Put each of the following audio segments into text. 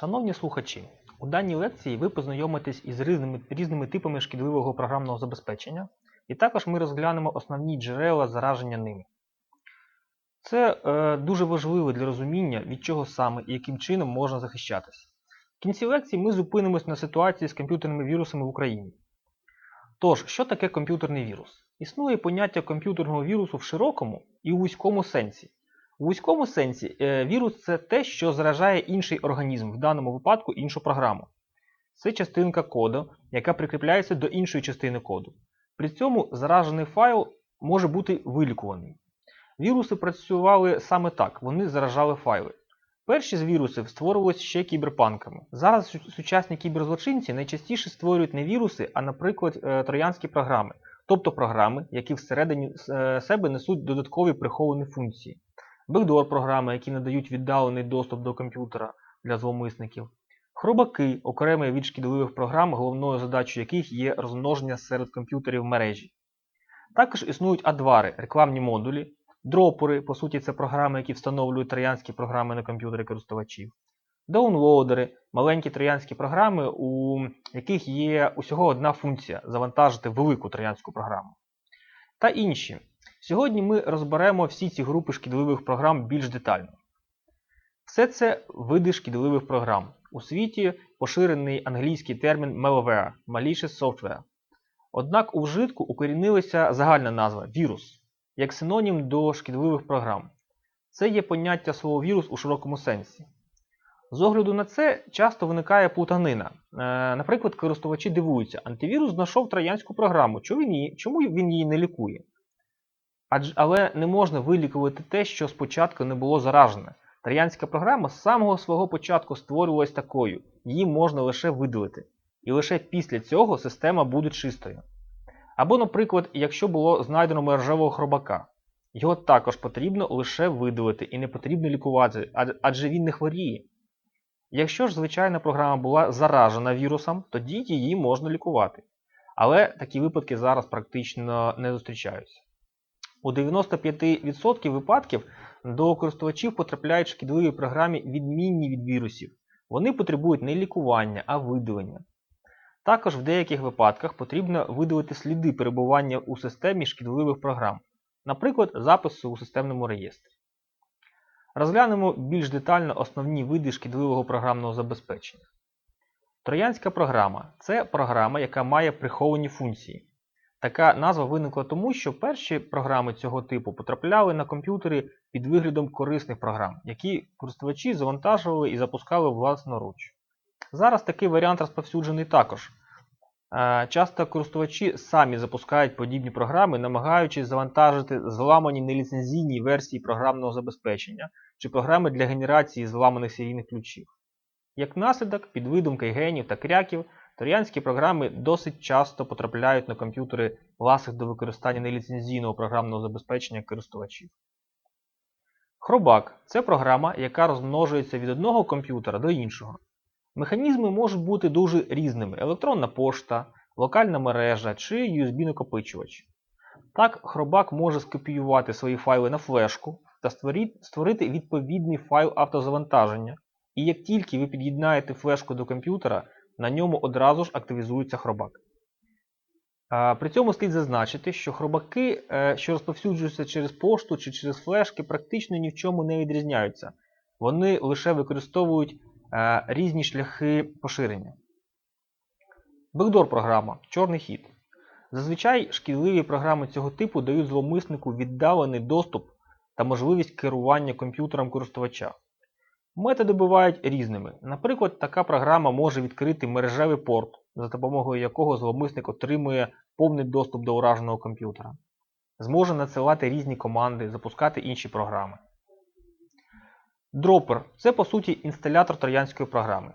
Шановні слухачі, у даній лекції ви познайомитесь із різними, різними типами шкідливого програмного забезпечення, і також ми розглянемо основні джерела зараження ними. Це е, дуже важливо для розуміння, від чого саме і яким чином можна захищатися. В кінці лекції ми зупинимось на ситуації з комп'ютерними вірусами в Україні. Тож, що таке комп'ютерний вірус? Існує поняття комп'ютерного вірусу в широкому і у вузькому сенсі. У вузькому сенсі е, вірус це те, що заражає інший організм, в даному випадку іншу програму. Це частинка коду, яка прикріпляється до іншої частини коду. При цьому заражений файл може бути вилікуваний. Віруси працювали саме так, вони заражали файли. Перші з вірусів створювалися ще кіберпанками. Зараз сучасні кіберзлочинці найчастіше створюють не віруси, а, наприклад, е, троянські програми, тобто програми, які всередині е, себе несуть додаткові приховані функції. Бекдор програми, які надають віддалений доступ до комп'ютера для зловмисників. Хробаки окремі від шкідливих програм, головною задачею яких є розмноження серед комп'ютерів мережі. Також існують адвари, рекламні модулі, дропери, по суті, це програми, які встановлюють троянські програми на комп'ютери користувачів. Даунлоадери маленькі троянські програми, у яких є усього одна функція завантажити велику троянську програму. Та інші. Сьогодні ми розберемо всі ці групи шкідливих програм більш детально. Все це види шкідливих програм. У світі поширений англійський термін malware – malicious software. Однак у вжитку укорінилася загальна назва вірус як синонім до шкідливих програм. Це є поняття слово вірус у широкому сенсі. З огляду на це часто виникає плутанина. Е, Наприклад, користувачі дивуються, антивірус знайшов троянську програму. Чому він її, чому він її не лікує? Адже, але не можна вилікувати те, що спочатку не було заражене. Троянська програма з самого свого початку створювалась такою, її можна лише видалити. І лише після цього система буде чистою. Або, наприклад, якщо було знайдено мережевого хробака, його також потрібно лише видалити і не потрібно лікувати, адже він не хворіє. Якщо ж звичайна програма була заражена вірусом, тоді її можна лікувати. Але такі випадки зараз практично не зустрічаються. У 95% випадків до користувачів потрапляють шкідливі програми відмінні від вірусів. Вони потребують не лікування, а видалення. Також в деяких випадках потрібно видалити сліди перебування у системі шкідливих програм, наприклад, запису у системному реєстрі. Розглянемо більш детально основні види шкідливого програмного забезпечення. Троянська програма це програма, яка має приховані функції. Така назва виникла тому, що перші програми цього типу потрапляли на комп'ютери під виглядом корисних програм, які користувачі завантажували і запускали власноруч. Зараз такий варіант розповсюджений також. Е, Часто користувачі самі запускають подібні програми, намагаючись завантажити зламані неліцензійні версії програмного забезпечення чи програми для генерації зламаних серійних ключів. Як наслідок, під видом кайгенів та кряків, троянські програми досить часто потрапляють на комп'ютери власних до використання неліцензійного програмного забезпечення користувачів. Хробак це програма, яка розмножується від одного комп'ютера до іншого. Механізми можуть бути дуже різними: електронна пошта, локальна мережа чи USB-накопичувач. Так, хробак може скопіювати свої файли на флешку та створити відповідний файл автозавантаження. І як тільки ви під'єднаєте флешку до комп'ютера, на ньому одразу ж активізується хробак. При цьому слід зазначити, що хробаки, е, що розповсюджуються через пошту чи через флешки, практично ні в чому не відрізняються. Вони лише використовують е, різні шляхи поширення. Бекдор програма чорний хід. Зазвичай шкідливі програми цього типу дають зловмиснику віддалений доступ та можливість керування комп'ютером користувача. Методи бувають різними. Наприклад, така програма може відкрити мережевий порт, за допомогою якого зловмисник отримує повний доступ до ураженого комп'ютера. Зможе надсилати різні команди, запускати інші програми. Дропер це по суті інсталятор троянської програми.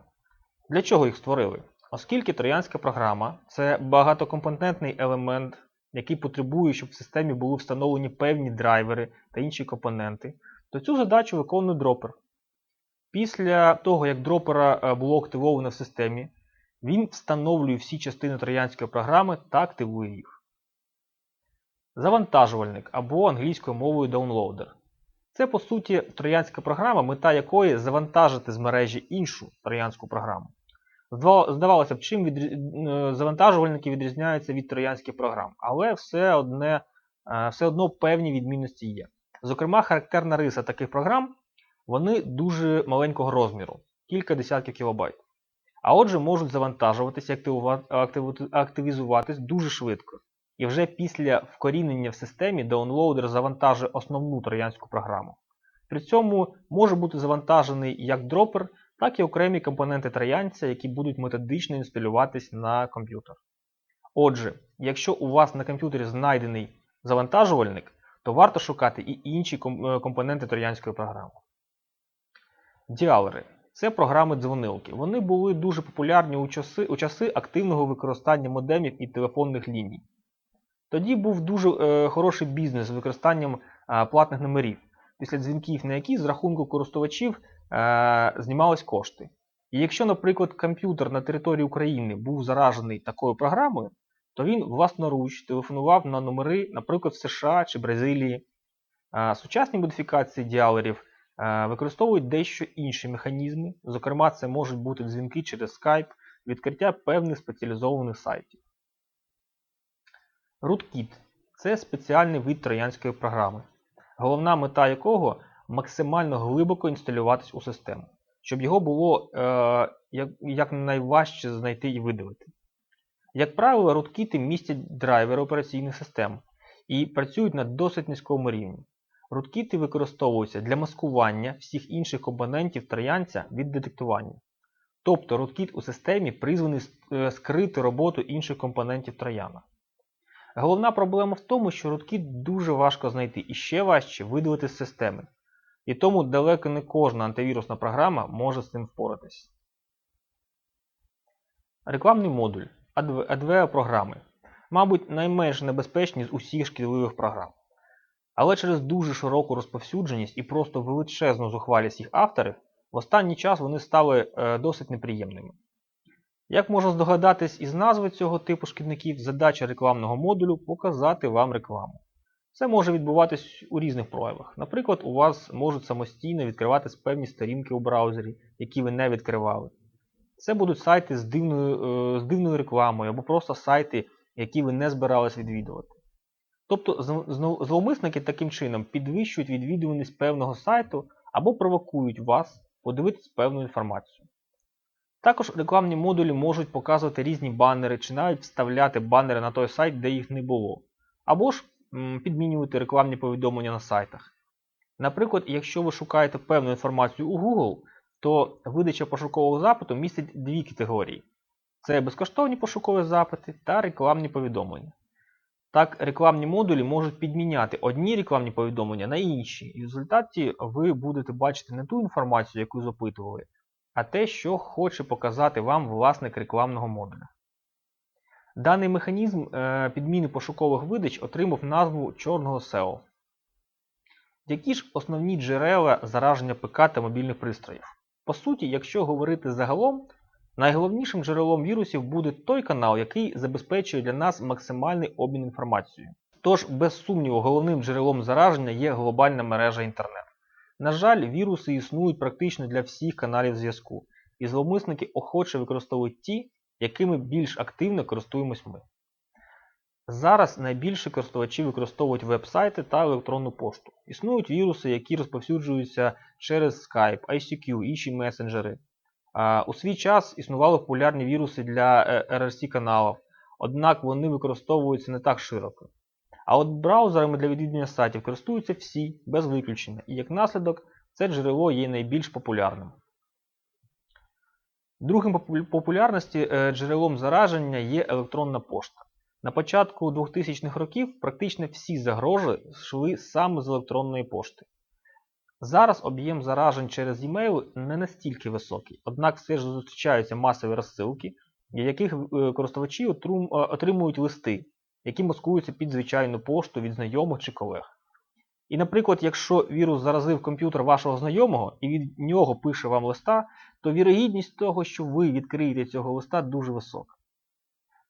Для чого їх створили? Оскільки троянська програма це багатокомпонентний елемент, який потребує, щоб в системі були встановлені певні драйвери та інші компоненти, то цю задачу виконує дропер. Після того, як дропера е, було активовано в системі, він встановлює всі частини троянської програми та активує їх. Завантажувальник або англійською мовою downloader. Це, по суті, троянська програма, мета якої завантажити з мережі іншу троянську програму. Здавалося б, чим відрі... е, завантажувальники відрізняються від троянських програм, але все, одне, е, все одно певні відмінності є. Зокрема, характерна риса таких програм вони дуже маленького розміру, кілька десятків кілобайт. А отже, можуть завантажуватися і активізуватись дуже швидко. І вже після вкорінення в системі даунлоудер завантажує основну троянську програму. При цьому може бути завантажений як дропер, так і окремі компоненти троянця, які будуть методично інсталюватись на комп'ютер. Отже, якщо у вас на комп'ютері знайдений завантажувальник, то варто шукати і інші е, компоненти троянської програми. Діалери це програми-дзвонилки. Вони були дуже популярні у часи, у часи активного використання модемів і телефонних ліній. Тоді був дуже е, хороший бізнес з використанням е, платних номерів, після дзвінків на які з рахунку користувачів е, знімались кошти. І якщо, наприклад, комп'ютер на території України був заражений такою програмою, то він власноруч телефонував на номери, наприклад, США чи Бразилії. Е, Сучасні модифікації діалерів використовують дещо інші механізми, зокрема, це можуть бути дзвінки через Skype, відкриття певних спеціалізованих сайтів. Rootkit – це спеціальний вид троянської програми, головна мета якого максимально глибоко інсталюватись у систему, щоб його було е, як, якнайважче знайти і видалити. Як правило, руткіти містять драйвери операційних систем і працюють на досить низькому рівні. Руткіти використовуються для маскування всіх інших компонентів троянця від детектування. Тобто руткіт у системі призваний е, скрити роботу інших компонентів трояна. Головна проблема в тому, що руткіт дуже важко знайти і ще важче видалити з системи. І тому далеко не кожна антивірусна програма може з цим впоратись. Рекламний модуль ADV програми, мабуть, найменш небезпечні з усіх шкідливих програм. Але через дуже широку розповсюдженість і просто величезну зухвалість їх авторів, в останній час вони стали е, досить неприємними. Як можна здогадатись із назви цього типу шкідників, задача рекламного модулю показати вам рекламу. Це може відбуватись у різних проявах. Наприклад, у вас можуть самостійно відкриватись певні сторінки у браузері, які ви не відкривали. Це будуть сайти з дивною, е, з дивною рекламою або просто сайти, які ви не збирались відвідувати. Тобто зл- зл- зловмисники таким чином підвищують відвідуваність певного сайту або провокують вас подивитись певну інформацію. Також рекламні модулі можуть показувати різні банери чи навіть вставляти банери на той сайт, де їх не було, або ж підмінювати рекламні повідомлення на сайтах. Наприклад, якщо ви шукаєте певну інформацію у Google, то видача пошукового запиту містить дві категорії: це безкоштовні пошукові запити та рекламні повідомлення. Так, рекламні модулі можуть підміняти одні рекламні повідомлення на інші, і в результаті ви будете бачити не ту інформацію, яку запитували, а те, що хоче показати вам власник рекламного модуля. Даний механізм е, підміни пошукових видач отримав назву чорного SEO. Які ж основні джерела зараження ПК та мобільних пристроїв? По суті, якщо говорити загалом, найголовнішим джерелом вірусів буде той канал, який забезпечує для нас максимальний обмін інформацією. Тож, без сумніву, головним джерелом зараження є глобальна мережа інтернет. На жаль, віруси існують практично для всіх каналів зв'язку, і зловмисники охоче використовують ті, якими більш активно користуємось ми. Зараз найбільше користувачі використовують веб-сайти та електронну пошту. Існують віруси, які розповсюджуються через Skype, ICQ, інші месенджери. У свій час існували популярні віруси для е, RRC каналів, однак вони використовуються не так широко. А от браузерами для відвідування сайтів користуються всі, без виключення, і як наслідок це джерело є найбільш популярним. Другим популярності е, джерелом зараження є електронна пошта. На початку 2000-х років практично всі загрози йшли саме з електронної пошти. Зараз об'єм заражень через e-mail не настільки високий, однак все ж зустрічаються масові розсилки, в яких е, користувачі е, отримують листи, які маскуються під звичайну пошту від знайомих чи колег. І, наприклад, якщо вірус заразив комп'ютер вашого знайомого і від нього пише вам листа, то вірогідність того, що ви відкриєте цього листа, дуже висока.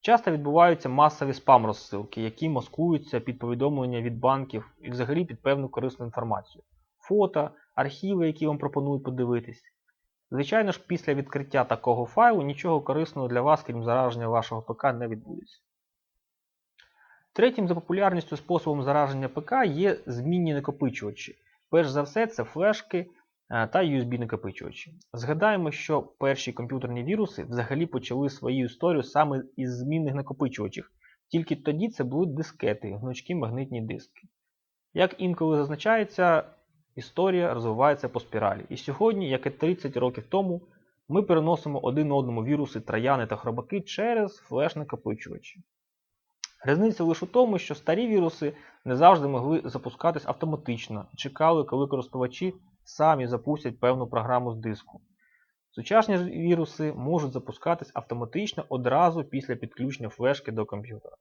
Часто відбуваються масові спам-розсилки, які маскуються під повідомлення від банків і взагалі під певну корисну інформацію. Фото, архіви, які вам пропонують подивитись. Звичайно ж, після відкриття такого файлу нічого корисного для вас, крім зараження вашого ПК, не відбудеться. Третім за популярністю способом зараження ПК є змінні накопичувачі. Перш за все, це флешки е, та USB-накопичувачі. Згадаємо, що перші комп'ютерні віруси взагалі почали свою історію саме із змінних накопичувачів. Тільки тоді це були дискети, гнучкі магнитні диски. Як інколи зазначається, історія розвивається по спіралі. І сьогодні, як і 30 років тому, ми переносимо один одному віруси, трояни та хробаки через флеш-накопичувачі. Різниця лише у тому, що старі віруси не завжди могли запускатись автоматично і чекали, коли користувачі самі запустять певну програму з диску. Сучасні віруси можуть запускатись автоматично одразу після підключення флешки до комп'ютера.